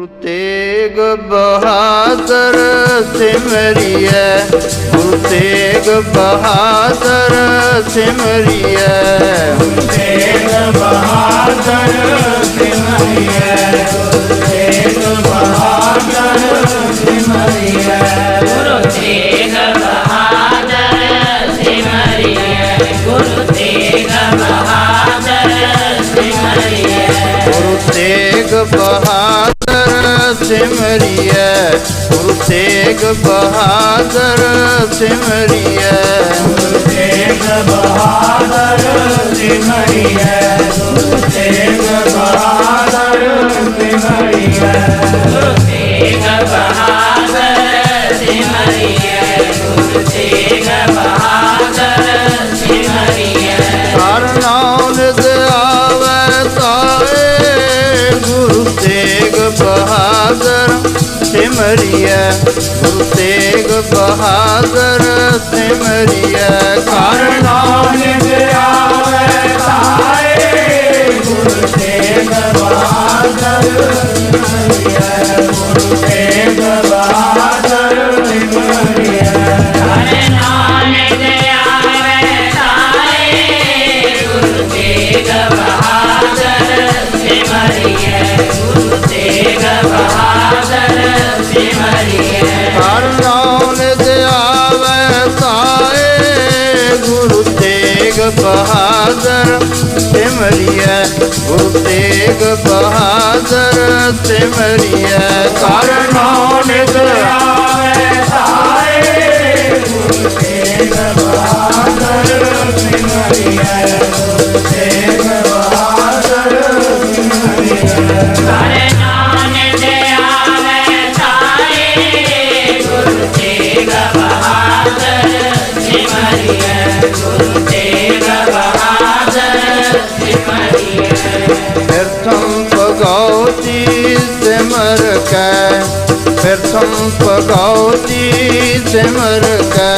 गुरु तेग बहादुर सिमरिया। गुरु तेग बहादुर सिमरिया। बहा तेग बहादुर बहादुर गुरु तेग बहादुर गुरु तेग बहादुर गुरु तेग बहादुर ਸਿਮਰਿਐ ਗੁਰੂ ਤੇਗ ਬਹਾਦਰ ਸਿਮਰਿਐ। ਤੇਗ ਬਹਾਦਰ ਸਿਮਰਿਐ। ਸਿਮਰਿਐ ਗੁਰੂ ਤੇਗ ਬਹਾਦਰ ਸਿਮਰਿਐ। ਹਰ ਨਾਨਕ ਆਵੇ ਤਾਏ ਗੁਰੂ ਤੇਗ ਬਹਾਦਰ ਸਿਮਰਿਐ ਗੁਰੂ ਤੇਗ ਬਹਾਦਰ ਸਿਮਰਿਐ ਹਰ ਕਰ के प्रथम से सिमर के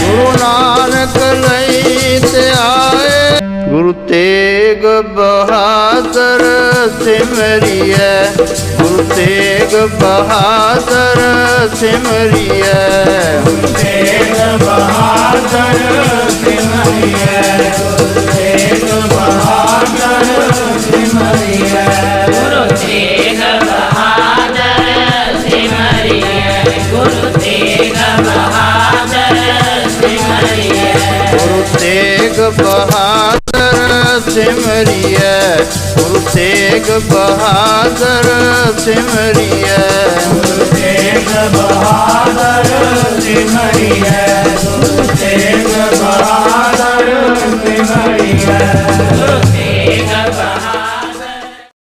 गुरु नानक नहीं से आए। गुरु तेग बहादुर ਸਿਮਰ ਕੈ ਪ੍ਰਥਮ ਭਗਵਤੀ ਸਿਮਰ ਕੈ ਗੁਰੂ ਗੁਰੂ ਤੇਗ ਬਹਾਦਰ ਸਿਮਰਿਐ। ਗੁਰੂ ਤੇਗ ਬਹਾਦਰ ਸਿਮਰਿਐ ਤੇਗ ਬਹਾਦਰ ਸਿਮਰਿਐ। ਤੇਗ ਬਹਾਦਰ ਸਿਮਰਿਐ ਗੁਰੂ ਤੇਗ ਬਹਾਦਰ ਸਿਮਰਿਐ। ਗੁਰੂ ਤੇਗ ਬਹਾਦਰ ਸਿਮਰਿਐ ਗੁਰੂ ਤੇਗ ਬਹਾਦਰ ਸਿਮਰਿਐ। ਗੁਰੂ ਤੇਗ ਬਹਾਦਰ ਸਿਮਰਿਐ ਤੇਗ ਤੇਗ ਬਹਾਦਰ ਸਿਮਰਿਐ।